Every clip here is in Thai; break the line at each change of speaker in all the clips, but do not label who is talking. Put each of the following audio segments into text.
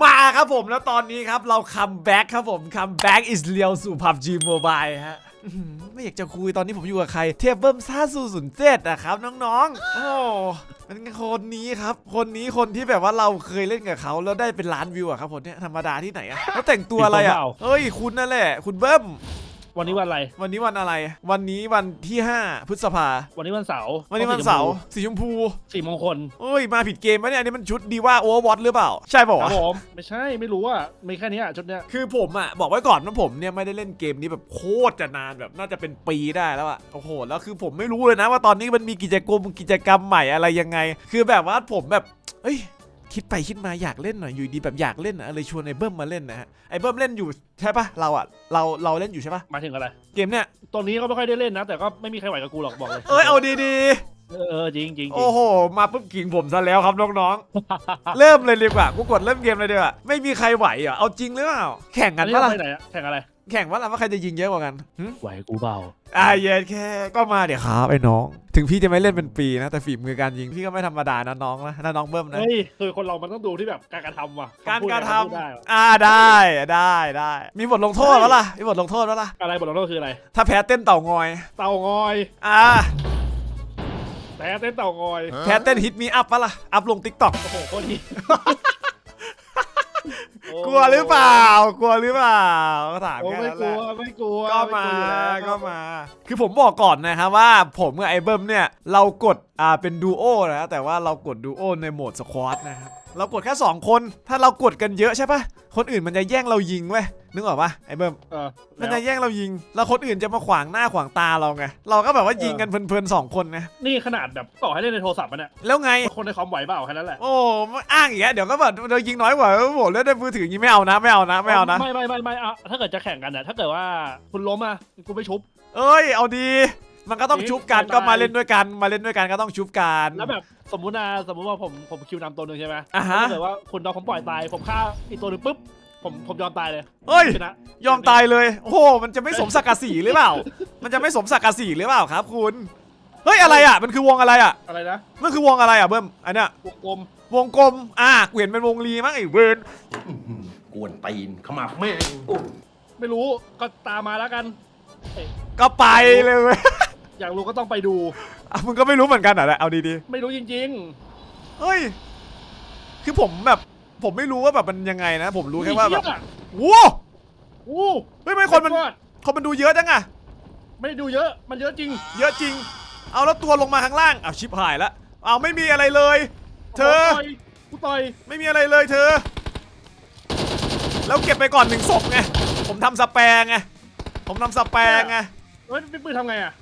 มาครับผมแล้วตอนนี้ครับเราคัมแบ็กครับผมคัมแบ็กอิสเรียลสู่ PUBG Mobile ฮะอื้อหือไม่อยากจะคุยตอนนี้ผมอยู่กับใคร เทพเบิ้มซ่าสู่ศูนย์เจ็ดอะครับ น้องๆ โอ้เป็นคนนี้ครับ คนนี้คนที่แบบว่าเราเคยเล่นกับเขาแล้วได้เป็นล้านวิวอะครับผมเนี่ยธรรมดาที่ไหนอะแล้วแต่งตัวอะไรอะเฮ้ยคุณนั่นแหละ คุณเบิ้ม
วันนี้วันอะไร
วันนี้วันอะไร วันนี้วันที่ 5 พฤษภา
วันนี้วันเสาร์
วันนี้วันเสาร์สีชมพู
สี่โมงคล
เอ้ยมาผิดเกมปะเนี่ยอันนี้มันชุดดีว่าโอเวอร์วอตหรือเปล่า ใช่เปล่า
ครับ
วะ
ผมไม่ใช่ไม่รู้ว่ามีแค่เนี้ยชุดเนี้ย
คือผมอะบอกไว้ก่อนว่าผมเนี่ยไม่ได้เล่นเกมนี้แบบโคตรจะนานแบบน่าจะเป็นปีได้แล้วอะโอ้โหแล้วคือผมไม่รู้เลยนะว่าตอนนี้มันมีกิจกรรมกิจกรรมใหม่อะไรยังไง คือแบบว่าผมแบบเอ้ย คิดไปคิดมาอยากเล่นหน่อยอยู่ดีแบบอยากเล่นอะเลยชวนไอ้เบิ้มมาเล่นนะฮะไอ้เบิ้มเล่นอยู่ใช่ปะเราอะเราเราเล่นอยู่ใช่ปะ
หมายถึงอะไร
เกมเนี่ย
ตรงนี้ก็ไม่ค่อยได้เล่นนะ แต่ก็ไม่มีใครไหวกับกูหรอกบอกเลย
เอ้ยเอาดี
เออเออจริงจริงจริง
ๆโอ้โหมาปุ๊บขิงผมซะแล้วครับน้องๆ เริ่มเลยดีกว่ากูกดเริ่มเกมเลยดีกว่าไม่มีใครไหวเหรอเอาจริงหรือเปล่าแข่ง
อั
กันน
นี้
ปะ
เรา
ล่ะ
ไปไหนอะแข่งอะไร
แข่งว่าล่ะว่าใครจะยิงเยอะกว่ากันหึ
ไหวกูเบา
อ่าเย็นแค่ก็มาเดี๋ยวครับไอ้น้อง ถึงพี่จะไม่เล่นเป็นปีนะแต่ฝีมือการยิงพี่ก็ไม่ธรรมดานะน้องนะนะน้องเบิ้มนะ
เฮ้ยคือคนเรามันต้องดูที่แบบการกระทำว่ะ
การ
คำพูด
การ
เนี่ย
ท
พูดได้ว่ะำ
อ่าได้ได้ได้ มีบทลงโทษแล้วล่ะมีบทลงโทษแล้วล่ะ
อะไรบทลงโทษคืออะไร
ถ้าแพ้เต้นเต่างอย
เต่างอย
อ่า
แต่เต้นเต่างอย
แพ้เต้นฮิตมีอัพปะล่ะอัพลงติ๊กต็อก
โอ้โหโคตรดี
กลัวหรือเปล่า กลัวหรือเปล่าก็ถาม
โอ้
แค่
ไม่
นั้น
ก
แห
ลั
ละ
วไม่กลัว
ก็มา
ไลัวอยู่แล้ว
ก็มา คือผมบอกก่อนนะครับว่าผมกับไอ้เบิ้มเนี่ย เรากดอ่าเป็นดูโอนะแต่ว่าเรากดดูโอในโหมดสควอตนะครับ เรากดแค่ 2 คน ถ้าเรากดกันเยอะใช่ปะคนอื่นมันจะแย่งเรายิงเว้ย นึกออกปะไอ้เบิ้ม
เออ
มัน
แล้
จะ
ว
แย่งเรายิง แล้วคนอื่นจะมาขวางหน้าขวางตาเราไง เราก็แบบว่ายิงกันเพลินๆสองคนไง
นี่ขนาดแบบต่อให้เล่นในโทรศัพท์มันเนี่ย
แล้วไง
คนในคอมไหวเปล่าแค่นั้นแหละ
โอ้อ้างอย่างเงี้ยเดี๋ยวก็แบบเรายิงน้อยกว่าโอ้โหเล่นในมือถืออย่างงี้ไม่เอานะไม่เอานะไม่เอานะ
ไม่ไม่ไม่ไม่เอาถ้าเกิดจะแข่งกันอะถ้าเกิดว่าคุณล้มอะกูไม่ชุบ
เอ้ยเอาดี มันก็ต้อง
นี่
ชุบกัน
บ๊ายบาย
ก็มาเล่นด้วยกัน มาเล่นด้วยกันก็ต้องชุบกัน
แล้วแบบสมมุตินะสมมุติว่าผมผมคิวนำตัวหนึ่งใช่ไหม
อะฮะ
ถ้าเกิดว่าคุณน้องผมปล่อยตายผมฆ่าอีกตัวหนึ่งปุ๊บ ผมผมยอมตายเลย
เฮ้ย
ชนะ
ยอมตายเลย โอ้โห มันจะไม่สมศักดิ์ศรีหรือเปล่า มันจะไม่สมศักดิ์ศรีหรือเปล่าครับ คุณ เฮ้ยอะไรอะ มันคือวงอะไรอะ
อะไรนะ
มันคือวงอะไรอะเบิ้ม อันเนี้ยว
งกลม
วงกลม อะกูเห็นเป็นวงรีมั้งไอ้เวน
กวนตีนขมับแม่งโอ้
ไม่รู้ก็ตามมาแล้วกัน
ก็ไปเลยเว้ย
อยากรู้ก็ต้องไปดู
อะมึงก็ไม่รู้เหมือนกันเหรอเนี่ยเอาดี
ไม่รู้จริง
ๆเฮ้ย คือผมแบบ ผมไม่รู้ว่าแบบมันยังไงนะ ผม
ๆ
รู้แค่ว่าแบบ
เหี้ย
ว้าว
อู้
เฮ้ยไม่คนมัน
ไอ้กอด
คนมันดูเยอะจังอะ
ไม่ได้ดูเยอะมันเยอะจริง
เยอะจริง เอาแล้วตัวลงมาข้างล่างอ้าวชิบหายแล้วเอาไม่มีอะไรเลย เธอ
โโหต่อยกูต่อย
ไม่มีอะไรเลยเธอ แล้วเก็บไปก่อนหนึ่งศพไงผมทำสแปรไงผมทำสแปรไง
เฮ้ยไม่ปืนทำไงอะ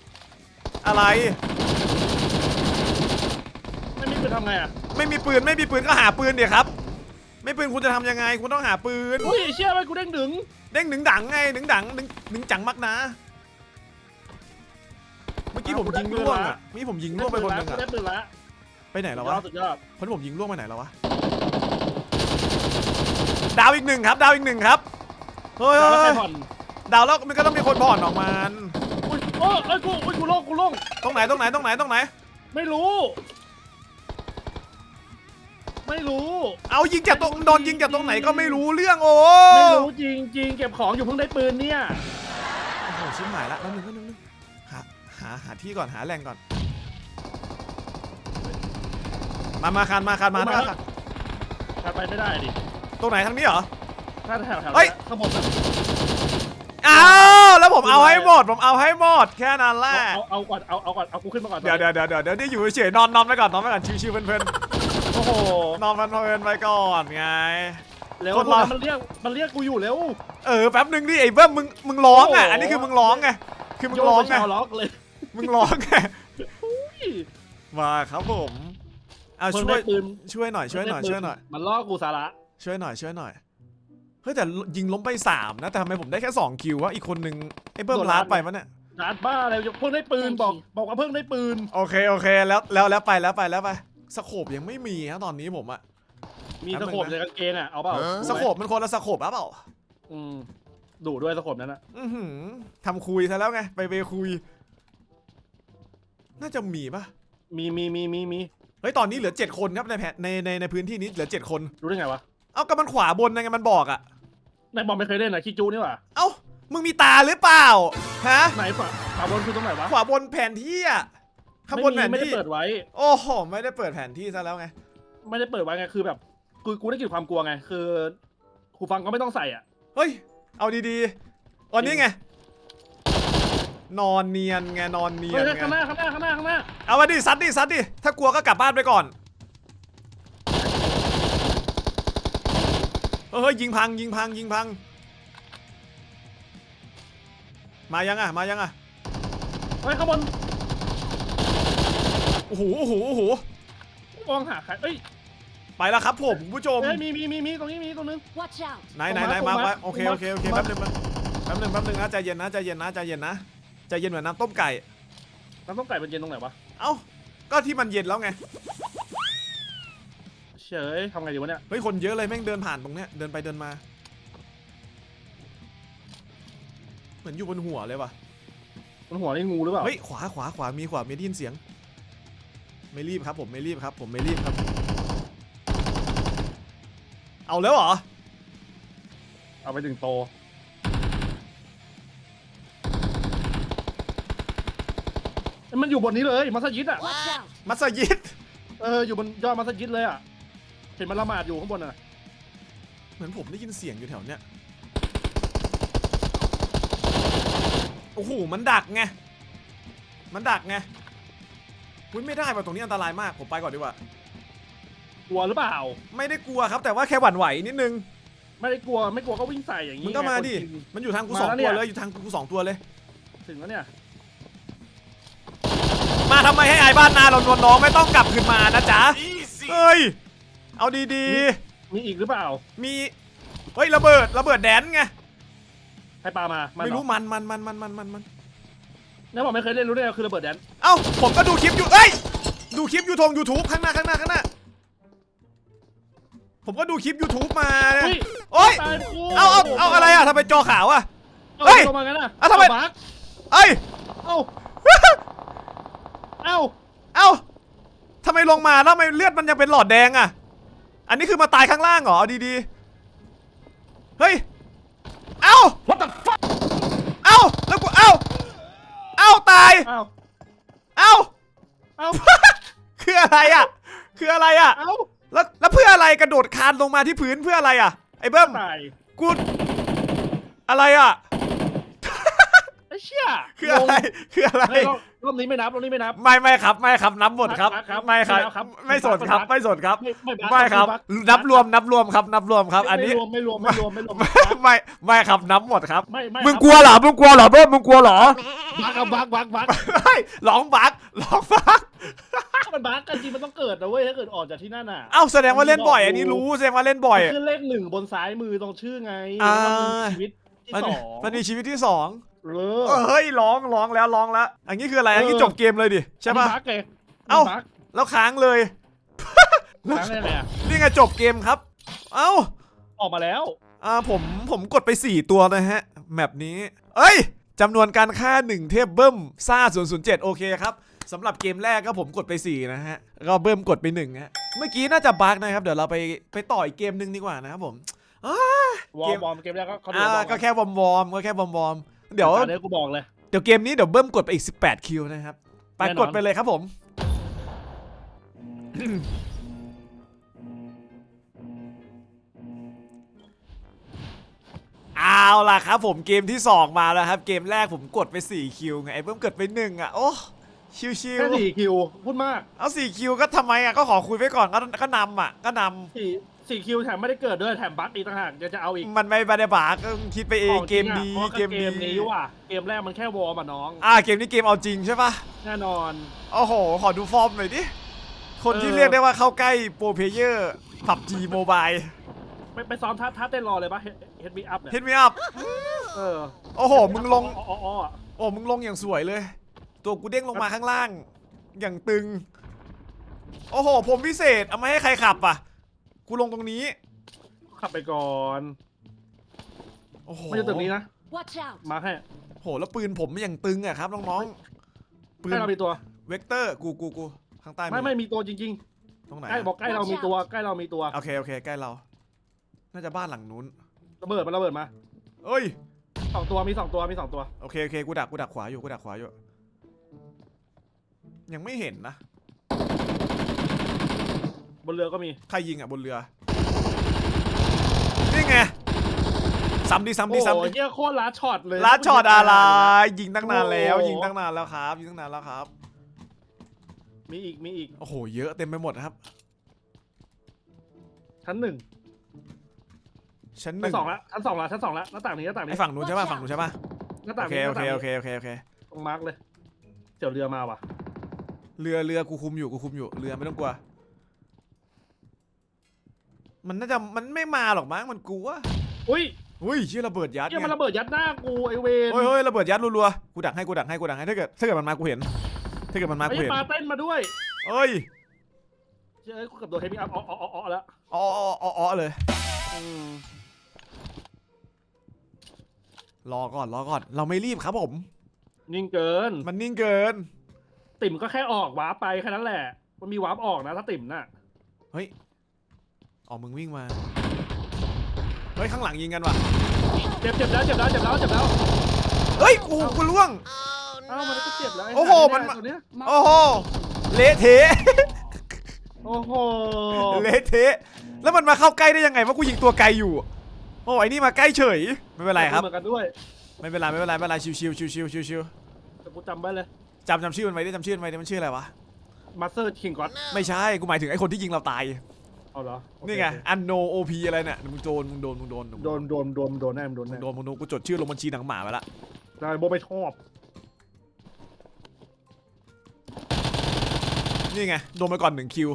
อะไร
ไม่มีปืนทำไงอะ
ไม่มีปืนไม่มีปืนก็หาปืนเดี๋ยวครับ ไม่ปืนคุณจะทำยังไงคุณต้องหาปืน
อุ้ยเชี่ยไปกูเด้งดึง
เด้งหนึ่งดังไงหนึ่งดังหนึ่งหนึ่งจังมักนะ เมื่อกี้ผมยิงล่วงอะเมื่อกี้ผมยิงล่วงไปคนหนึ่งอะ
ได้ปืนละ
ไปไหน
สุ
แล้ว
ดยอ
วะ
ดสุดยอด
คนที่ผมยิงล่วงไปไหนแล้ววะดาวอีกหนึ่งครับ ดาวอีกหนึ่งครับเฮ้ย
แล้ว
เฮ้ย
ใคร
เฮ้ย
ผ่อน
ดาวแล้วมันก็ต้องมีคนผ่อนออกมา
อุ้ยโอ้เอ้ยกูอุ้ยกูโล่งกูโล่ง
ตรงไหนตรงไหนตรงไหนตรงไหน
ไม่รู้ ไม่รู้
เอายิงจากตรงโดนยิงจากตรงไหนก็ไม่รู้เรื่องโอ้
ไม่รู้จริงจริงๆเก็บของอยู่เพิ่งได้ปืนเนี่ย
โอ้โหชิบหายละแป๊บนึงแป๊บนึงแป๊บนึงหาหาหาที่ก่อนหาแหล่งก่อน มามาคันมาคันมามาคัน
ถ้าไปไม่ได้ดิ
ตรงไหนทางนี้เหรอ
ถ้าแถวแถว
เฮ้ย
ข้างบนอะ
อ้าวแล้วผมเอาให้หมดผมเอาให้หมดแค่นั้นแหละ
เอาเอาเอาก่อนเอาเอาก่อนเอากูขึ้นมาก่อน
เดี๋ยวเดี๋ยวเดี๋ยวเดี๋ยวเดี๋ยวนี่อยู่เฉยๆนอนนอนไปก่อนนอนไปก่อนชิวๆเพลิน
โอ้โห
ๆนอนเพลินๆไปก่อนไง
เร็ว
คนเรา
มันเรียกมันเรียกกูอยู่เร็ว
เออแป๊บนึงดิไอ้เบิ้มมึงมึงร้องอะ
โอ้โห
อันนี้คือมึงร้องไงคือมึง
โยก
ร้อง
ไป
ไง
ชาวล็อกเลย
มึงร้องไง
อุ้ย
มาครับผมเอา
เพิ่ง
ช่วย
ได้ปืน
ช่วยหน่อยช่วยหน่อยช่วยหน่อย
มันล่อกูสาระ
ช่วยหน่อยช่วยหน่อยเฮ้ยแต่ยิงล้มไปสามนะแต่ทำไมผมได้แค่สองคิววะอีกคนนึงไอ้เบิ้มลาดไปมั้เนี่ย
งานบ้าอะไรเพิ่งได้ปืนบอก บอกว่าเพิ่งได้ปืน
โอเคโอเคแล้วแล้วแล้วไปแล้วไปแล้วไป สโคบยังไม่มีนะตอนนี้ผมอะ
มี
แป๊
ส
บนึง
โคป
นะ
ในกางเกงอะเอาเปล่า
สโคบมันคนละสโคบอะเปล่า
อืมดูด้วยสโคปนั้นนะ
อือหือทำคุยซะแล้วไงไปไปคุย น่าจะมีปะ
มีมีมีมีมี
เฮ้ยตอนนี้เหลือ7คนครับในแพทในในในพื้นที่นี้เหลือ7คน
รู้ได้ไงวะ
เอาก็มันขวาบนยังไงมันบอกอะ
นายบอลไม่เคยเล่นนะคิจูนี่หว่า
เอ้ามึงมีตาหรือเปล่าฮะ
ไหนฝาฝาบนคือตรงไหนวะ
ขวาบนแผนที่อะ ข้างบนแผ
ไม่
น
มีไม่ได้
ที่
เปิดไว้
โอ้โห ไม่ได้เปิดแผนที่ซะแล้วไง
ไม่ได้เปิดไว้ไงคือแบบกูกูได้กลิ่นความกลัวไง คือคูฟังก็ไม่ต้องใส่อะ
เฮ้ย เอาดีๆวันนี้ไง นอนเนียนไง นอนเนีย
เฮ้
น
ย
ไง
ข้างหน้าข้างหน้าข้างหน้าข้างหน้า
เอามาดิซัดดิซัดดิ ถ้ากลัวก็กลับบ้านไปก่อน เฮ้ย ยิงพัง ยิงพัง ยิงพัง มายังอะ มายังอะ
เฮ้ยข้างบน
โอ้โหโอ้โหโอ้โห
มองหาใครเอ้ย
ไปแล้วครับผมคุณผู้ชม
เอ้ยมีมีมีมีตรงนี้มีตรงนึง
Watch out!
ไหนไหนไหน
ผม
มา
มา
ไว้
ผมมา
โอเค
ผมมา
โอเคโอเค
ผม
แป๊
มา
บนึงแป๊บนึงแป๊บนึงนะใจเย็นนะใจเย็นนะใจเย็นนะใจเย็นเหมือนน้ำต้มไก่
น้ำต้มไก่เป็นเย็นตรงไหนวะ
เอ้าก็ที่มันเย็นแล้วไง
เฉยทำไงดีวะเนี่ย
เฮ้ยคนเยอะเลยแม่งเดินผ่านตรงเนี้ยเดินไปเดินมา เหมือนอยู่บนหัวเลยว่ะ
บนหัวนี่งูหรือเปล่า
เฮ้ยขวาขวาขวามีขวามีได้ยินเสียง ไม่รีบครับผมไม่รีบครับ ผมไม่รีบครับ เอาแล้วเหรอ
เอาไปถึงโตเอ้ยมันอยู่บนนี้เลยมัสยิดอะ
Watch out!
มัสยิด
เอออยู่บนยอดมัสยิดเลยอะ เห็นมันละหมาดอยู่ข้างบนอะ
เหมือนผมได้ยินเสียงอยู่แถวเนี้ย โอ้โห มันดักไง มันดักไง อุ้ยไม่ได้ป่ะตรงนี้อันตรายมากผมไปก่อนดีกว่า
กลัวหรือเปล่า
ไม่ได้กลัวครับ แต่ว่าแค่หวั่นไหวนิดนึง
ไม่ได้กลัวไม่กลัวก็วิ่งใส่อย่างนี้
มึงก็มา
ไคน
ดิ
จริง
มันอยู่ทางกู
มา
สอง
แล้วเนี่
ตัวย เลยอยู่ทางกูสองตัวเลย
ถึงแล้วเนี่ย
มาทำไมให้อายบ้านนาเรานวลน้องไม่ต้องกลับคืนมานะจ๊ะเฮ้ยเอาดี
มีอีกหรือเปล่า
ๆมีเฮ้ยระเบิดระเบิดแดนไง
ใครปามามัน
ไม่
เหอ
รู้มันมันมันมันมันมันมัน
แล้วบอกไม่เคยเล่นรู้ได้ไงคือระเบิดแดน
เอ้าผมก็ดูคลิปอยู่เอ้ยดูคลิปยูทงยูทูบข้างหน้าข้างหน้าข้างหน้า ผมก็ดูคลิป YouTube มาเนี่ย
เฮ้ย
โอ้ย
ตายกู
เอาเอาเอาอะไรอะทำไมจอขาวอะ
เอา
เฮ้ย
ลงมางั้นอะ
เอาทำไม
บัก
เอ้ย
เอ้าเอ้า
เอ้าทำไมลงมาแล้วทำไมเลือดมันยังเป็นหลอดแดงอะ อันนี้คือมาตายข้างล่างเหรอเอาดีๆ เฮ้ย เอ้า
What the fuck
เอ้า แล้วกู เอ้า เอ้าตาย
เอ้า
เอ้า
เอ้า
คืออะไรอะ คืออะไรอะ
เอ้า
แล้วแล้วเพื่ออะไรกระโดดคานลงมาที่พื้นเพื่ออะไรอะ ไอ้เบิ้ม
ตาย
กูอะไรอะ
ไอ้เชี่ย
คืออะไร คืออะไร
เฮ้ยรอบ รอบนี้ไม่นับรอบนี้ไม่นับ
ไม่ไม่ครับ ไม่ครับนับหมดครับ
นับครับ
ไม่ครับ
ไม่นับ ครับ
ไม่สนครับ
นับ
ไม่สนครับ
ไม่ไม่บัก
ไม่ครับ
บัก
นับรวมนับรวมครับ นับรวมครับ อันนี้
ไม่รวมไม่รวมไม่รวมไม่รวม
ไม่ไม่ไม่ครับนับหมดครับ
ไม่ไม่
มึงกลัวเหรอมึงกลัวเหรอเบิ้มมึงกลัวเหรอ
บักครับบักบักบัก
เฮ้ยร้องบักร้องบัก
ถ้ามันบักกันจริงมันต้องเกิดนะเว้ยถ้าเกิดออกจากที่นั่นอะ
เอ้าแสดงว่าเล่นบ่อย อันนี้รู้แสดงว่าเล่นบ่อย
ขึ้นเลขหนึ่งบนซ้ายมือตรงชื่อไง
อ่า
ว่ามันมีชีวิตที่
มัน
สอง
มันมีชีวิตที่สอง
เออ
เฮ้ยร้องร้องแล้วร้องแล้ว อันนี้คืออะไรอันนี้
เออ
จบเกมเลยดิใช่ปะ
มันบักไง
เอ้า
มันบัก
แล้วค้างเลย
ค้างได้ไงอะ
นี่ไงจบเกมครับ เอ้า
ออกมาแล้ว
อ่าผมผมกดไป 4 ตัวนะฮะแมปนี้ เอ้ยจำนวนการฆ่า 1 เทพเบิ้มซ่า007 โอเคครับสำหรับเกมแรกก็ผมกดไป 4 นะฮะก็เบิ้มกดไป1ฮะเมื่อกี้น่าจะบั๊กนะครับ เดี๋ยวเราไปไปต่ออีกเกมหนึ่งดีกว่านะครับผมอ่าว
อ
เก
ร์
ม
มวอร์มเกมแรกก็เขาดู
อ่าว
อร์ม
ก็แค่วอร์มวอร์มก็แค่วอร์มวอร์ม เดี๋ยว
เดี๋ยวกูบอกเลย
เดี๋ยวเกมนี้เดี๋ยวเบิ้มกดไปอีก 18 คิวนะครับ ไป
แน่นอน
กดไปเลยครับผม เอาล่ะครับผมเกมที่ 2 มาแล้วครับ เกมแรกผมกดไป 4 คิวไงไอ้เบิ้มกดไป 1 อะ โอ้ ชิว
แค่สี่คิวพูดมาก
ๆเอา4คิวก็ทำไมอะก็ขอคุยไว้ก่อนก็ก็นำอะก็น
สี่สี่คิวแถมไม่ได้เกิดด้วยแถมบัคอีกต่างหากเดี๋ยวจะเอาอีกำ
มันไม่ได้บาก็คิดไปเอง
ของจ
เก
ริ
ม
งอะ
ดี
เพราะ
เกม
เก
ดี
มนี้ว่ะเกมแรกมันแค่วอร์มอะน้อง
อ่าเกมนี้เกมเอาจริงใช่ปะ
แน่นอน
โอ้โหขอดูฟอร์มหน่อยดิคนที่
เออ
เรียกได้ว่าเข้าใกล้โปรเพเยอร์ผับจีโมบาย
ไปไปซ้อมท่าท่าเต้นรอเลยปะเฮดบีอัพเนี่ย
เฮดมีอัพ
เออ
โอ้โหมึงลง
อ๋ออ๋ออ๋อ
โอ้มึงลงอย่างสวยเลย ตัวกูเด้งลงมาข้างล่าง อย่างตึง โอ้โห ผมพิเศษ เอามาให้ใครขับอะ กูลงตรงนี้
ขับไปก่อน
โอ้โห
ไม่ใช่ตึกนี้นะ
Watch out!
มาให้
โห แล้วปืนผมอย่างตึงอะครับน้องๆ ปืน
ใกล้เรามีตัว
เวกเตอร์ กูกูกูข้างใต้
ไม่ไม่มีตัวจริง
ตรงไหน
ๆใกล้บอกใกล้เรามีตัวใกล้เรามีตัว
โอเคโอเค ใกล้เรา น่าจะบ้านหลังนู้น
ระเบิดมาระเบิดมา
เอ้ย
สองตัวมีสองตัวมีสองตัว
โอเคโอเค กูดักกูดักขวาอยู่ กูดักขวาอยู่ ยังไม่เห็นนะ
บนเรือก็มี
ใครยิงอะบนเรือ นี่ไงซ้ำดิซ้ำดิ
โอ้โห
ซ้ำดิ
เหี้ยโคตรลัดช็อตเลย
ลัดช็อตอะไร ยิงตั้งนานแล้ว
โอ้โห
ยิงตั้งนานแล้วครับ ยิงตั้งนานแล้วครับ
มีอีก มีอีก
โอ้โห เยอะเต็มไปหมดนะครับ
ชั้นหนึ่ง
ชั้นห
ชั้
นึ่
น
ง
สองละชั้นสองละชั้นสองละหน้าต่างนี้หน้าต่างนี้
ไอ้ฝั่งนู้นใช่ป่ะ ฝั่งนู้นใช่ป่ะ
หน้า
โอ
ต่าง
เค
นี้ห
โอ
น้า
เค
ต่าง
โอเค
นี้
โอเค โอเค
ตรงมาร์กเลยเจียวเรือมาว่ะ
เรือเรือกูคุมอยู่กูคุมอยู่เรือไม่ต้องกลัว มันน่าจะมันไม่มาหรอกมั้งมันกลัว
อุ้ย
อุ้ยเชื่อระเบิดยัด
เหี้ย
ไง
มันระเบิดยัดหน้ากูไอเวน
เฮ้ยเฮ้ยระเบิดยัดรัวๆกูดักให้กูดักให้กูดักให้ถ้าเกิดถ้าเกิดมันมากูเห็น ถ้าเกิดมันมา
ไอ้
กูเห็น
ปลาเต้นมาด้วย
เอ้ย
เจ้ยกูกับโดนเทมิอัพอ๋ออ๋ออ๋อแล้ว
อ๋ออ๋ออ๋ออ๋อเลย
อืม
รอก่อนรอก่อน เราไม่รีบครับผม
นิ่งเกิน
มันนิ่งเกิน
ติ่มก็แค่ออกวาร์ปไปแค่นั้นแหละ มันมีวาร์ปออกนะถ้าติ่มน่ะ
เฮ้ยอ๋อมึงวิ่งมา เฮ้ย ข้างหลังยิงกันว่ะ
เจ็บเจ็บแล้วเจ็บแล้วเจ็บแล้วเจ็บแล้ว
เฮ้ย กูกูล่วง
เอ้ามันก็เจ็บแล้วไโอ้
โห
สัตว์
มัน
ตัวเนี้ย
โอ้โห เละเทะ
โอ้โห
เละเทะ แล้วมันมาเข้าใกล้ได้ยังไงว่ากูยิงตัวไกลอยู่ โอ้ไอ้นี่มาใกล้เฉย ไม่เป็นไรครับ
เหมือนกันด้วย
ไม่เป็นไรไม่เป็นไรไม่เป็นไรชิวชิวชิวชิวชิวชิว
แต่กูจำไว้เลย
จำจำชื่อมันไว้ดิจำชื่อมันไว้ดิมันชื่ออะไรวะ
มาสเตอร์คิงก่อน
ไม่ใช่ กูหมายถึงไอ้คนที่ยิงเราตาย
เอาเหรอโอเค
นี่ไง อันโนโอพีอะไรเนี่ยมึงโดนมึงโดนมึงโดน
โดนโดนโดนโดนแน่โดน
มึ
แน่
งโดนมึงโดนกูจดชื่อลงบัญชีหนังหมาไปละ
นายโบไม่ชอบ
นี่ไง โดนไปก่อนหนึ่งคิว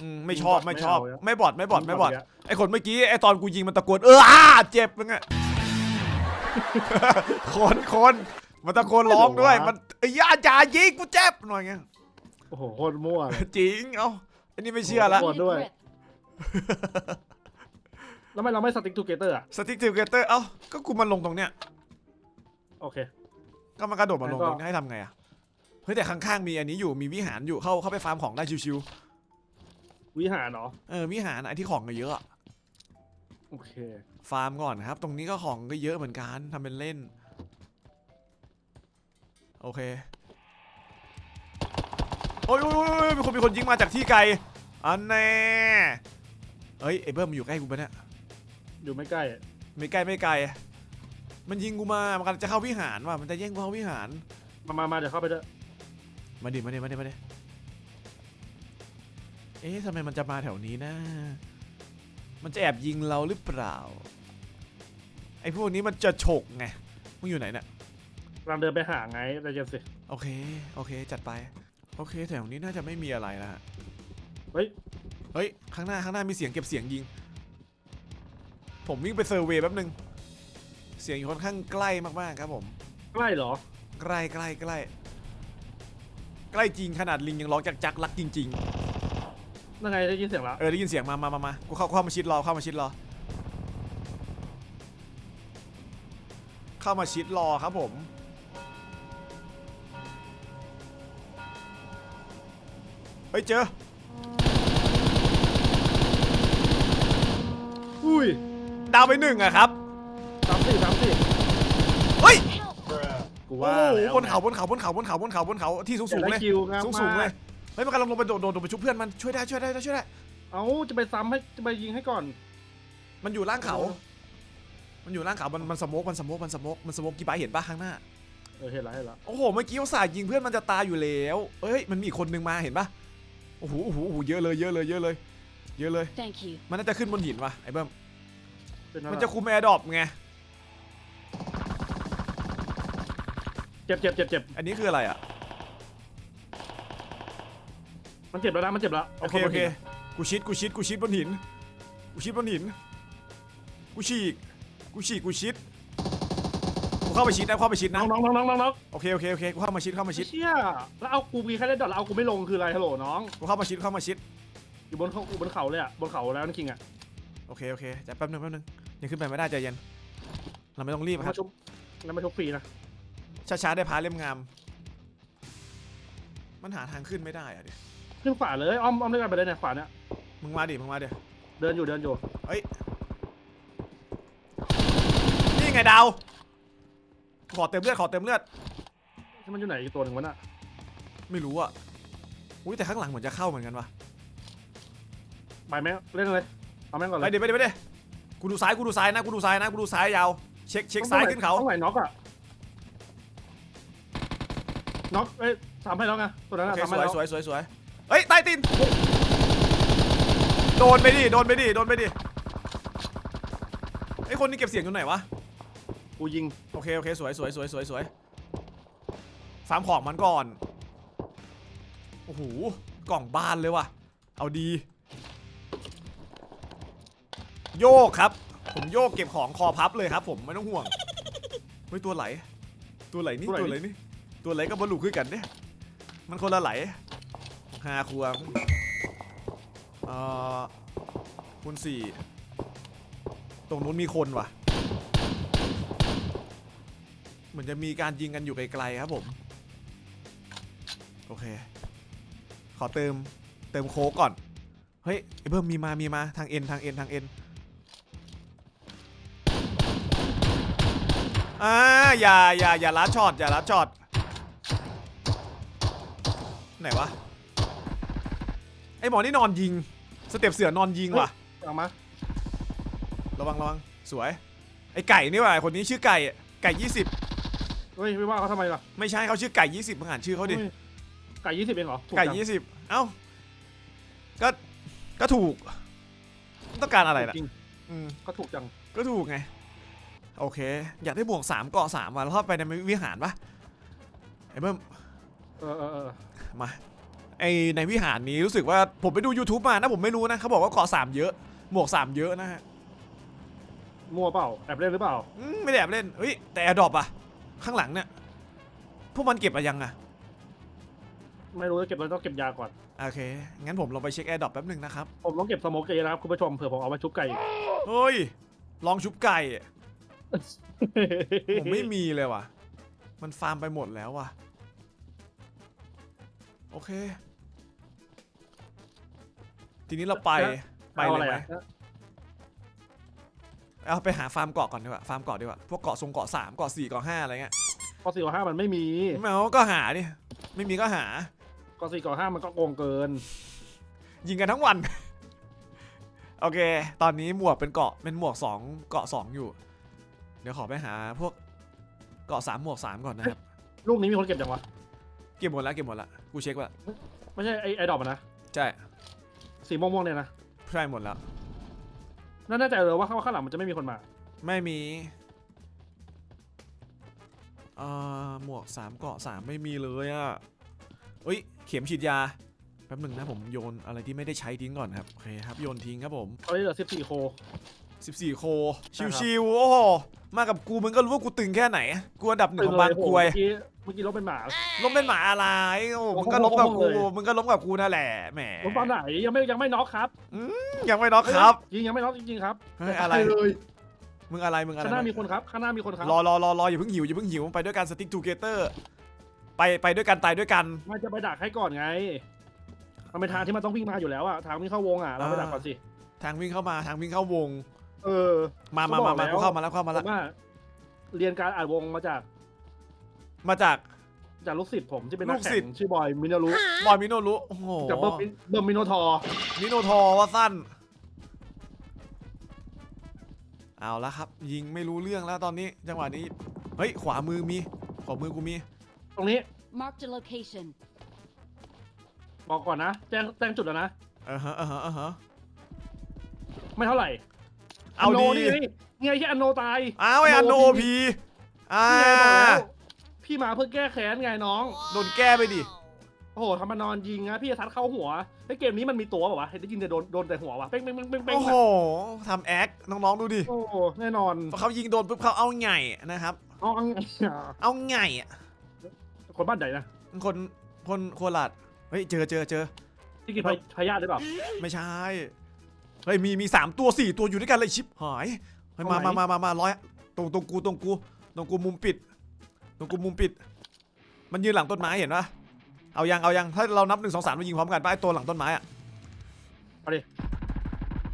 อืมไม่ชอบไม่ชอบ ไม่บอดไม่บอดไม่บอด ไอ้คนเมื่อกี้ไอ้ตอนกูยิงมันตะโกนเอออ้าเจ็บมึงอะคนคน มันตะโกนร้องด้วย มันเอ้ยอย่าอย่ายิงกูเจ็บหน่อยไง
โอ้โหโคตรมั่วเลย
จริงเอ้าอันนี้ไม่เชื่อละ
โอ้ด้วย แล้วทำไม่เราไม่สติ๊กทูเกเตอร์อะ
สติ๊กทิวเกเตอร์เอ้าก็กูมันลงตรงเนี้ย
โอเค
ก็มันกระโดดมาลง
งั้นก็
ตรงนี้ให้ทำไงอะเฮ้ยแต่ข้างๆมีอันนี้อยู่มีวิหารอยู่เข้าเข้าไปฟาร์มของได้ชิว
วิหารเนาะ
ๆเออวิหารไอ้ที่ของก็เยอะอะ
โอเค
ฟาร์มก่อนครับ ตรงนี้ก็ของก็เยอะเหมือนกันทำเป็นเล่น โอเคโอ้ยโอ้ยโอ้ยโอ้ยมีคนมีคนยิงมาจากที่ไกล อันแน่เฮ้ยไอ้เบิ้มมันอยู่ใกล้กูปะเนี่ย
อยู่ไม่ใกล้
ไม่ใกล้ไม่ไกล มันยิงกูมา มันกำลังจะเข้าวิหารว่ะ มันจะแย่งกูเข้าวิหาร
มามามาเดี๋ยวเข้าไปเถอะ
มาดิมาดิมาดิมาดิเอ๊ะทำไมมันจะมาแถวนี้นะ มันจะแอบยิงเราหรือเปล่า ไอ้พวกนี้มันจะฉกไง มึงอยู่ไหนเนี่ย
กำลังเดินไปหาไงใจเย็นสิ
โอเค โอเค จัดไป โอเค แถวนี้น่าจะไม่มีอะไรนะฮะ
เฮ้ย
เฮ้ย ข้างหน้า ข้างหน้ามีเสียงเก็บเสียงยิง ผมวิ่งไปเซอร์เวย์แป๊บนึง เสียงอยู่ค่อนข้างใกล้มากๆครับผม
ใกล้เหรอ
ใกล้ใกล้ใกล้ ใกล้จริงขนาดลิงยังร้องจักจักรักจริงๆ
นั่นไงได้ยินเสียงละ
เออได้ยินเสียงมามามามากูเข้าเข้ามาชิดรอเข้ามาชิดรอ เข้ามาชิดรอครับผม เฮ้ยเจอ
อุ้ย
ดาวไปหนึ่งอะครับ
สามสี่สามสี่
เฮ้ย
กู
โอ้
ว่า
โห
แล้ว
บนเขาบนเขาบนเขาบนเขาบนเขาบนเขาที่สูงสูงๆ
อ
เล
ยายกได้คิวงาม
สูงสูงๆเล
มายก
เฮ้ยมันกำลังลงไปโดดโดดโดดไปชุบเพื่อนมันช่วยได้ช่วยได้ช่วยได้
เอ้าจะไปซ้ำให้จะไปยิงให้ก่อน
มันอยู่ล่างเขา มันอยู่ล่างเขา มันมันสโมกมันสโมกมันสโมกมันสโมกกี่ปาเห็นปะข้างหน้า
เออเห็นละเห็นละ
โอ้โห เมื่อกี้อุตส่าห์ยิงเพื่อนมันจะตายอยู่แล้วเอ้ย มันมีอีกคนนึงมาเห็นปะ โอ้โหโอ้โหโอ้โหเยอะเลยเยอะเลยเยอะเลย เยอะเลย
Thank you.
มันน่าจะขึ้นบนหินวะไอ้เบิ้ม
เป็นอไร
มันจะคุมแอร์ดรอปไง
เจ็บเจ็บเจ็บเจ็บ
อันนี้คืออะไรอะ
มันเจ็บแล้วนะมันเจ็บแล้ว
โอเค โอเค กูชิด กูชิด กูชิดบนหิน กูชิดบนหิน กูฉีก กูฉีก กูชิด กูเข้าไปชิดนะเข้าไปชิด
น้
นะ
องน้องน้องน้องน้องน้อง
โอเคโอเคโอเคกูเข้ามาชิดเข้ามาชิด
เชี่ยแล้วเอากูมีแค่ได้ดอทแล้วเอากูไม่ลงคืออะไรฮัลโหลน้อง
กูเข้ามาชิดเข้ามาชิด
อยู่บนเขาอยู่บนเขาเลยอะบนเขาแล้วนั่นคิงอะ
โอเคโอเคแต่แป๊บนึงแป๊บนึงยังขึ้นไปไม่ได้ใจเย็นเราไม่ต้องรีบค
มา
รับ
ชุบแล้วมาชุบฟรีนะ
ช้าๆได้พาเล่มงาม มันหาทางขึ้นไม่ได้อะดิ
ขึ้นขวาเลยอ้อมอ้อมด้วยกันไปเลยเนี่ยขวาเนี่ย
มึงมาดิมึงมาเดี๋ยว
เดินอยู่เดินอยู่
เฮ้ยไงดาว ขอเติมเลือดขอเติมเลือด
ที่มันอยู่ไหนอีกตัวหนึ่งวะน่ะ
ไม่รู้อะอุ้ยแต่ข้างหลังเหมือนจะเข้าเหมือนกันวะ
ไปไหมเล่นเลยเอาแม่งก่อนเล
ไป
ย
เดี๋ยวไปเดี๋ยวไปเดี๋ยวกูดูซ้ายกูดูซ้ายนะกูดูซ้ายนะกูดูซ้ายยาวเช็คเช็คซ้ายขึ้นเขา
ต้องไหนน็อกอะน็อกเอ้ยทำให้แล้วไงตัวนั้น
โอ
อะ
เค
ทำ
ส
ให้
วย
แล้ว
สวยสวยสวยเฮ้ยใต้ตีนโดนไปดิโดนไปดิโดนไปดิไอ้คนนี้เก็บเสียงอยู่ไหนวะ
กูยิง
โอเค โอเค สวยสวยสวยสวยสวยฟาร์มของมันก่อน โอ้โห กล่องบ้านเลยว่ะ เอาดี โยกครับ ผมโยกเก็บของคอพับเลยครับ ผมไม่ต้องห่วงเฮ้ยตัวไหล ตัวไหลนี่ตัวไหลนี่ ตัวไหลก็บรรลุขึ้นกันเนี่ย มันคนละไหลหาครัวเอ่อคุณสี่ตรงนู้นมีคนว่ะ เหมือนจะมีการยิงกันอยู่ไกลๆครับผม โอเค ขอเติมเติมโค้กก่อน เฮ้ยไอ้เบิ้มมีมามีมาทางเอ็นทางเอ็นทางเอ็นอ่าอย่าอย่าอย่าลัดช็อตอย่าลัดช็อตไหนวะไอหมอนี่นอนยิง สเต็ปเสือนอนยิงว่ะ
เอามา
ระวังระวังสวย ไอไก่นี่ว่ะไอ้คนนี้ชื่อไก่ไก่ยี่สิบ
เฮ้ยไม่ว่าเขาทำไมล่ะ
ไม่ใช่เขาชื่อไก่ยี่สิบมึงอ่านชื่อเขาดิ
ฮ้ยไก่ยี่สิบเองเหรอถู
ไก่
จัง
ยี่สิบเอ้า ก็ ก็ถูก ต้องการอะไรล่ะ
จริง
อืม
ก็ถูกจัง
ก็ถูกไง โอเค อยากได้บวกสามเกาะสามวันแล้วเข้าไปในวิหารปะไอ้เบิ้ม
เออเออเออ
มา ไอในวิหารนี้รู้สึกว่าผมไปดู YouTube มานะผมไม่รู้นะเขาบอกว่าเกาะสามเยอะหมวกสามเยอะนะฮะ
มั่วเปล่าแอบเล่นหรือเปล่า
อืมไม่ได้แอบเล่นเฮ้ยแต่แอร์ดรอปอะ ข้างหลังเนี่ยพวกมันเก็บอะยังอะ
ไม่รู้จะเก็บอะไรต้องเก็บยาก่อน
โอเค งั้นผมลองไปเช็คแอร์ดรอปแป๊บหนึงนะครับ
ผมต้องเก็บสโมกเกย์นะครับคุณผู้ชมเผื่อผมเอาไว้ชุบไก่
เฮ้ย ลองชุบไก่ ผมไม่มีเลยว่ะ มันฟาร์มไปหมดแล้วว่ะ โอเค ทีนี้เราไป ไป
เอา
เล
อะไร
ยไหม
อะ
เอาไปหาฟาร์มเกาะก่อนดีกว่าฟาร์มเกาะดีกว่าพวกเกาะทรงเกาะสามเกาะสี่เกาะห้าอะไรเงี้ย
กอสี่กอห้ามันไม่มี
ไม่เอาก็หาดิไม่มีก็หา
กอสี่กอห้ามันก็โกงเกิน
ยิงกันทั้งวัน โอเค ตอนนี้หมวกเป็นเกาะเป็นหมวกสองเกาะสองอยู่ เดี๋ยวขอไปหาพวกเกาะสามหมวกสามก่อนนะครับ
ลูกนี้มีคนเก็บยังวะ
เก็บหมดแล้วเก็บหมดแล้วกูเช็คว่า
ไม่ใช่ไอ้ไอ้ดอกมันนะ
ใช่
สีม่วงๆเนี่ยนะ
ใช่หมดแล้ว
น่าแน่ใจเลยว่าข้างข้างหลังมันจะไม่มีคนมา
ไม่มีเอ่อหมวกสามเกาะสามไม่มีเลยอะเอ้ย เข็มฉีดยา แป๊บหนึ่งนะผมโยนอะไรที่ไม่ได้ใช้ทิ้งก่อนครับ โอเคครับ โยนทิ้งครับผม
ตอนนี้เหลือสิบสี่โค
14 โค
ใช่ครับ
ชิวๆ โอ้โห มากับกูมึงก็รู้ว่ากูตึงแค่ไหน กูอันดับหนึ่งของบางกรวย
เมื่อกี้เมื่อกี้รถเป็นหมา
ล้มเป็นหมาอะไรโอ้โห
โอ้โห
มึงก็ล้มกับกู
เลย
มึงก็ล้มกับกูนั่นแหละแหม
รถตอนไหนยังไม่ยังไม่น็อกครับ
ยังไม่น็อกครับ
ยิงยังไม่น็อกจริงๆครับ
เฮ้ยอะไร
ตายเลย
มึงอะไรมึงอะไร
ข้างหน้ามีคนครับข้างหน้ามีคนครับ
รอรอรอรออย่าเพิ่งหิวอย่าเพิ่งหิวไปด้วยกันสติ๊กทูเกเตอร์ไปไปด้วยกันตายด้วยกัน
มันจะไปดักให้ก่อนไงมันเป็นทางที่มันต้องวิ่งมาอยู่แล้วอะทางวิ่งเข้าวงอะเราไปดักก่อนสิ
ทางวิ่งเข้ามาทางวิ่งเข้าวง
เออ
มามา
เขาบ
มา
อก
มา
แล้ว
กูเข้ามาแล้วเข้ามา
ผ
แล้ว
มว่าเรียนการอ่านวงมาจาก
มาจาก
จากลูกศิษย์ผมที่เป็นนั
ลู
ก
กศิ
แข่
ษย์
งชื่อบอยมินารุ
บอยมิโนรุโอ้โห
กับเบิร์มมิเบิร์มมิโนทอร์
มิโนทอร์ว่าสั้น เอาละครับ ยิงไม่รู้เรื่องแล้วตอนนี้ จังหวะนี้ เฮ้ย ขวามือมี ขวามือกูมี
ตรงนี้
Marked a location.
บอกก่อนนะ แจ้งแจ้งจุดแล้วนะ
เออฮะเออฮะเออฮะ
ไม่เท่าไหร่
เอา
โน
ดี
นี่ไงนี่ไงที่อันโนตาย
อ้าวไออันโน
โน
พีอ่า
นี่ไงบอกแล้ว พี่มาเพื่อแก้แค้นไงน้อง
โดนแก้ไปดิ
โอ้โหทำมานอนยิงนะพี่จะซัดเข้าหัวในเกมนี้มันมีตัวเปล่าวะเห็นได้ยินแต่โดนโดนแต่หัววะเป้งเป้งเป้งเป้งเป้ง
โอ้โหทำแอคน้องๆดูดิ
โอ้โหแน่นอน
พอเขายิงโดนปุ๊บเขาเอาไงนะครับ
อ๋อ
เอาไงอะ
คนบ้านไหนนะ
คนคนโคราชเฮ้ยเจอเจอเจอ
ที่กินพยพยาธิหรือเปล่า
ไม่ใช่เฮ้ยมีมีสามตัวสี่ตัวอยู่ด้วยกันเลยชิปหายเฮ้ยมา
ตรงไหน
มามามามาร้อยตรงตรงกูตรงกูตรงกูมุมปิด ตรงกูมุมปิด มันยืนหลังต้นไม้เห็นปะเอายังเอายังถ้าเรานับหนึ่งสองสามเรายิงพร้อมกันปะไอตัวหลังต้นไม้อะ
เอาดิ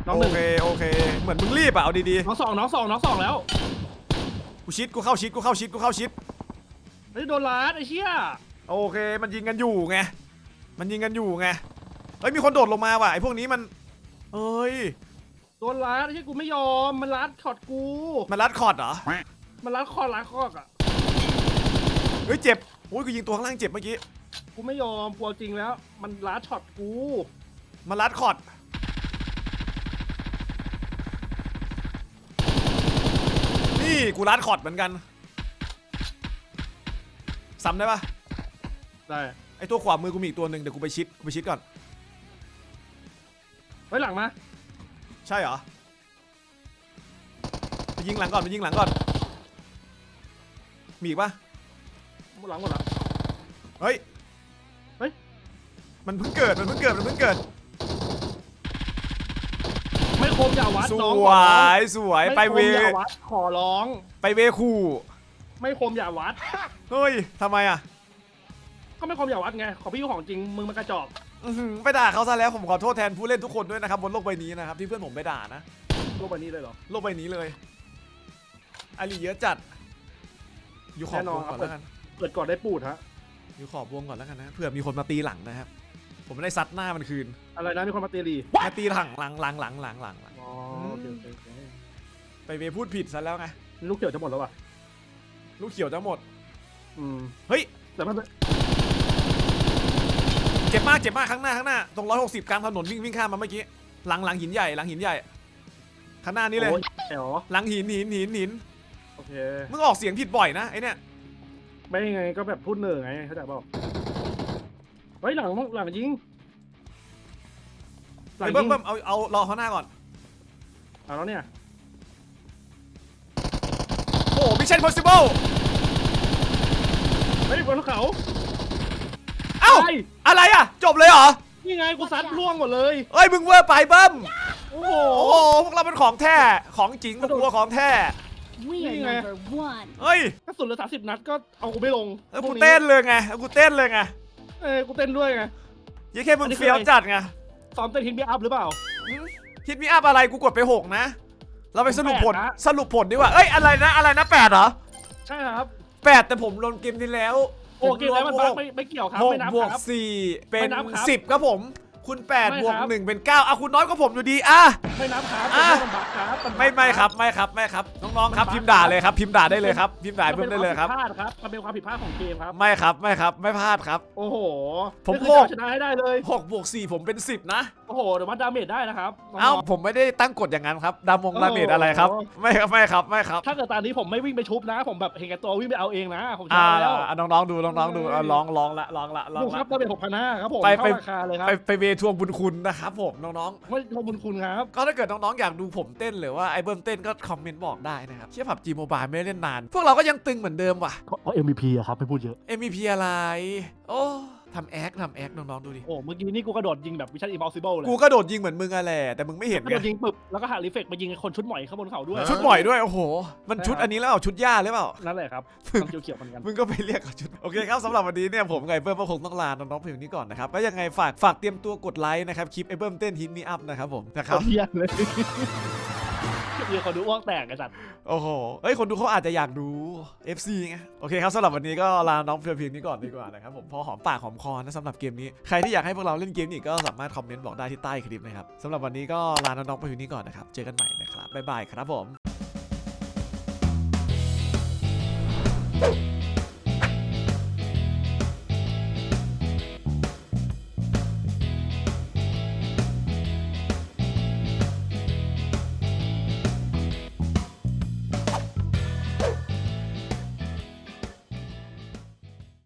น้องห
โอ
นึ่ง
เคโอเค เหมือนมึงรีบอะเอาดี
น้องสองน้องสองน้องสองแล้ว
กูชิดกูเข้าชิดกูเข้าชิดกูเข้าชิด
เฮ้ยโดนลัดไอ้เชี่ย
โอเคมันยิงกันอยู่ไง มันยิงกันอยู่ไง เฮ้ยมีคนโดดลงมาว่ะไอพวกนี้มันเอ้ย
โดนลัดไอ้เชี่ยกูไม่ยอมมันลัดช็อตกู
มันรัดคอร์ดเหรอ
มันลัดคอลัดคอกอะ
เฮ้ยเจ็บโอ้ยกูยิงตัวข้างล่างเจ็บเมื่อกี้
กูไม่ยอมกลัวจริงแล้ว มันลัดช็อตกู
มันรัดคอร์ดนี่กูรัดคอร์ดเหมือนกันซ้ำได้ปะ
ได้
ไอตัวขวามือกูมีอีกตัวหนึ่งเดี๋ยวกูไปชิดกูไปชิดก่อน
ไว้หลังมา
ใช่เหรอไปยิงหลังก่อนไปยิงหลังก่อน มีอีกปะ
หลังหมดละ
เฮ้ย
เฮ้ย
มันเพิ่งเกิด มันเพิ่งเกิด มันเพิ่งเกิด
ไม่คมอย่าวัด
ส
น้อง
วยสวย ไป
ไม่ค
เว
มอย่าวัดขอร้อง
ไปเวคู่
ไม่คมอย่าวัด
เฮ้ยทำไมอะ
ก็ไม่คมอย่าวัดไง ของพี่ของจริง มึงมันกระจอก
อื้อหือไปด่าเขาซะแล้ว ผมขอโทษแทนผู้เล่นทุกคนด้วยนะครับบนโลกใบนี้นะครับ ที่เพื่อนผมไปด่านะ
รูปแบบนี้เลยเหรอ
โลกใบนี้เลยอาลีเยอะจัด อยู่ขอบ
แน่น
ว
อน
ง
ครั
ก่
บ
อนแล้วกัน
เปิดก่อนได้ปูดฮะ
อยู่ขอบวงก่อนแล้วกันนะเผื่อมีคนมาตีหลังนะครับ ผมไม่ได้ซัดหน้ามันคืน
อะไรนะมีคนมาเตรี
มาตีหลังหลังหลังหลังหลังหลังหลัง
อ๋อโอเคโอเคโอเค
ไปเวพูดผิดซะแล้วไง
ลูกเขียวจะหมดแล้วป่ะ
ลูกเขียวจะหมด
อืม
เฮ้ย
แต่มัน
เจ็บมากเจ็บมากข้างหน้าข้างหน้าตรงร้อยหกสิบกลางถนนวิ่งวิ่งข้ามมาเมื่อกี้หลังหลังหินใหญ่หลังหินใหญ่ข้างหน้านี่เลย
โอ้แอ๋ว
หลังหินหินหินหิน
โอเค
มึงออกเสียงผิดบ่อยนะไอเนี่ย
ไม่ไงก็แบบพูดเหนื่อยไงเข้าใจเปล่าเฮ้ยหลังหลังยิงหลั
ไอ้
ง
เบิ้
ยิ
ม
ง
เบิ้มเอาเอารอเขาหน้าก่อน
เอาแล้วเนี่ย
โอ้มิชชั่น possible
เฮ้ยบนเขา
เอ้า
ไอ้
อะไรอะ จบเลยเหรอ
นี่ไงกูซัดล่วงหมดเลย
เอ้ย มึงเวอร์ไปเบิ้ม
โอ้โห
โอ้โห พวกเราเป็นของแท้ ของจริงพวกกูของแท้
We are
นี่ไง
number one.
เฮ้ย
กระสุนเหลือสามสิบนัดก็เอากูไม่ลง
แล้ว
พ
กู
วนี้
เต้นเลยไงแล้วกูเต้นเลยไง
เอ้ยกูเต้นด้วยไง
ยี่แค่มึ
อั
ง
นนี้คือ
เฟี้ยว
อะไร
จัดไง
ซ้อมเต้นฮิตบีอัพหรือเปล่า
ฮิตมีอัพอะไรกูกดไปหกนะ เราไปสรุปผล
แปดนะ
สรุปผลดีกว่า เอ้ยอะไรนะอะไรนะแปดเหรอ
ใช่ครับ
แปดแต่ผมลงเกมที่แล้ว
โอเคแล้วมันบักไม่ไม่เกี่ยวครับ
หก
ไม่นับบ
วก
ครับ
สี่เป็น
ไม่นับครับ
สิบครับผม คุณแปด
ไม่
บวก
ครับ
หนึ่งเป็นเก้าอะคุณน้อยกว่าผมอยู่ดีอะ
ไม่นับครับ
อะ
มันบักครับน
ไม่ไม่ครับไม่ครับไม่ครับ น้องๆครับ
มันบั๊ก
พิมพ์ด่าเลยครับ พิมพ์ด่าได้เลยครับ พิมพ์ด่า
มัน
เพิ่
เป็
ม
น
ได้เลยครับ
ความผิดพลาดครับมันเป็นความผิดพลาดของเกมครับ
ไม่ครับไม่ครับไม่พลาดครับ
โอ้โห
ผม
นี่คือ
โหก
จะเอาชนะให้ได้เลย
หกบวกสี่ผมเป็นสิบนะ
โอ้โหเดี๋ยววัดดาเมจได้นะครับน้งๆ
เอ้าผมไม่ได้ตั้งกฎอย่างนั้นครับดามงดาเมจอะไรครับ
โอ้โห
ไม่ครับไม่ครับไม่ครับ
ถ้าเกิดตอนนี้ผมไม่วิ่งไปชุบนะ ผมแบบเห็นแก่ตัววิ่งไปเอาเองนะ ผมช
อ่า
นะแล้ว
อ่าน้องๆดูน้องๆดูเอาลองลองละลองละลอง
ดูค
ละ
รับดาเมจหกพันห้าครับผม
ไป
เข้า
ไป
ราคาเลยครับ
ไปไปเวทวงบุญคุณนะครับผมน้อง
ไม่ขอบคุณคุณครับ
ๆก็ถ้าเกิดน้องๆ อยากดูผมเต้นหรือว่าไอ้เบิ้มเต้นก็คอมเมนต์บอกได้นะครับ เชื่อผับจีโมบายไม่ได้เล่นนาน พวกเราก็ยังตึงเหมือนเดิมว่ะ
เพราะ MVP อะครับ ไม่พูดเยอะ
MVP อะไร โอ้ทำแอคทำแอคน้องๆดูดิ
โอ้เมื่อกี้นี่กูกระโดดยิงแบบวิชั่นอิมพอสิเบิลเลย
กูกระโดดยิงเหมือนมึงอะแหละแต่มึงไม่เห็น
กระ
ไง
โดดยิงปึ๊บแล้วก็หารีเฟกมายิงไอ้คนชุดหมอยข้างบนเขาด้วย
ชุดบ่อยด้วย โอ้โห มัน
ใช่
ชุด
ครับ
อันนี้แล้วเหรอชุดหญ้าหรือเปล่า
นั่นแหละครับทำเขียวๆเหมือนกัน
มึงก็ไปเรียกเขาชุด โอเคครับสำหรับวันนี้เนี่ยผมกับไอ้เบิ้มก็คงต้องลาน้องๆเพียงนี้ก่อนนะครับก็ยังไงฝากฝากเตรียมตัวกดไลค์นะครับคลิปไอ้เบิ้มเต้นฮิตมีอัพนะครับผมนะครับ
เฮียเลย เฮียเขาดูอ้วกแตกไอ้สัตว์
โอ้โห เฮ้ย คนดูเขาอาจจะอยากดู FC ไง โอเคครับสำหรับวันนี้ก็ลาน้องเพียงเพียงนี้ก่อนดีกว่านะครับผม พอหอมปากหอมคอนะสำหรับเกมนี้ ใครที่อยากให้พวกเราเล่นเกมนี้ก็สามารถคอมเมนต์บอกได้ที่ใต้คลิปนะครับสำหรับวันนี้ก็ลาน้องๆไปเพียงนี้ก่อนนะครับ เจอกันใหม่นะครับ บ๊ายบายครับผม